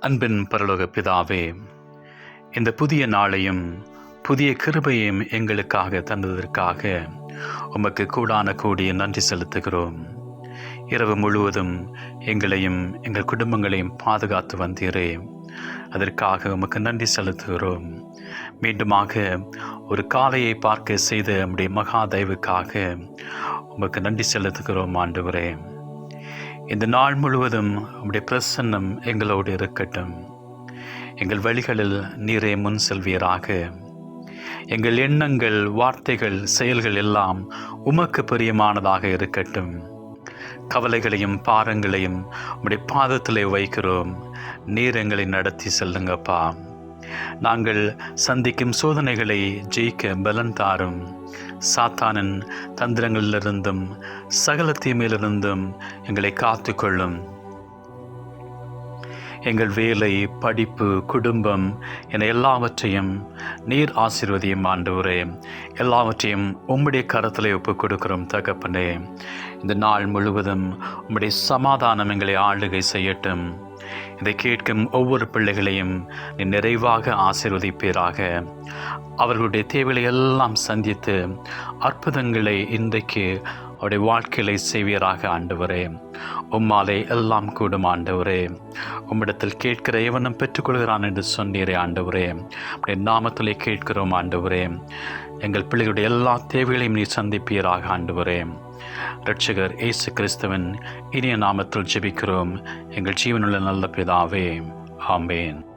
அன்பின் பரலோக பிதாவே இந்த புதிய நாளையும் புதிய கிருபையும் எங்களுக்காக தந்ததற்காக உமக்கு கூடான கூடிய நன்றி செலுத்துகிறோம். இரவு முழுவதும் எங்களையும் எங்கள் குடும்பங்களையும் பாதுகாத்து வந்தீரே. அதற்காக உமக்கு நன்றி செலுத்துகிறோம். மீண்டுமாக ஒரு காலையை பார்க்க செய்த நம்முடைய மகா தயவுக்காக உமக்கு நன்றி செலுத்துகிறோம் ஆண்டவரே. இந்த நாள் முழுவதும் உம்முடைய பிரசன்னம் எங்களோடு இருக்கட்டும். எங்கள் வழிகளில் நீரே முன் செல்வீராக. எங்கள் எண்ணங்கள் வார்த்தைகள் செயல்கள் எல்லாம் உமக்கு பிரியமானதாக இருக்கட்டும். கவலைகளையும் பாரங்களையும் உம்முடைய பாதத்திலே வைக்கிறோம். நீர் எங்களை நடத்தி செல்லுங்கப்பா. நாங்கள் சந்திக்கும் சோதனைகளை ஜெயிக்க பலன் தாரும். சாத்தானின் தந்திரங்களிலிருந்தும் சகல தீமையிலிருந்தும் எங்களை காத்துக்கொள்ளும். எங்கள் வேலை படிப்பு குடும்பம் என எல்லாவற்றையும் நீர் ஆசீர்வதியும் ஆண்டவரே. எல்லாவற்றையும் உம்முடைய கருத்தில் ஒப்புக் கொடுக்கிறோம் தகப்பனே. இந்த நாள் முழுவதும் உம்முடைய சமாதானம் எங்களை ஆளுகை செய்யட்டும். இதை கேட்கும் ஒவ்வொரு பிள்ளைகளையும் நீ நிறைவாக ஆசிர்வதிப்பீராக. அவர்களுடைய தேவைகளை எல்லாம் சந்தித்து அற்புதங்களை இன்றைக்கு அவருடைய வாழ்க்கையில செய்வீராக ஆண்டவரே. உம்மாலே எல்லாம் கூடும் ஆண்டவரே. உம்மிடத்தில் கேட்கிற எவனும் பெற்றுக்கொள்கிறான் என்று சொன்னீரே ஆண்டவரே. அப்படியே நாமத்திலே கேட்கிறோம் ஆண்டவரே. எங்கள் பிள்ளைகளுடைய எல்லா தேவைகளையும் நீ சந்திப்பீராக ஆண்டவரே. ரட்சகர் இயேசு கிறிஸ்துவன் இனிய நாமத்தில் ஜெபிக்கிறோம். எங்கள் ஜீவனுள்ள நல்ல பிதாவே ஆம்பேன்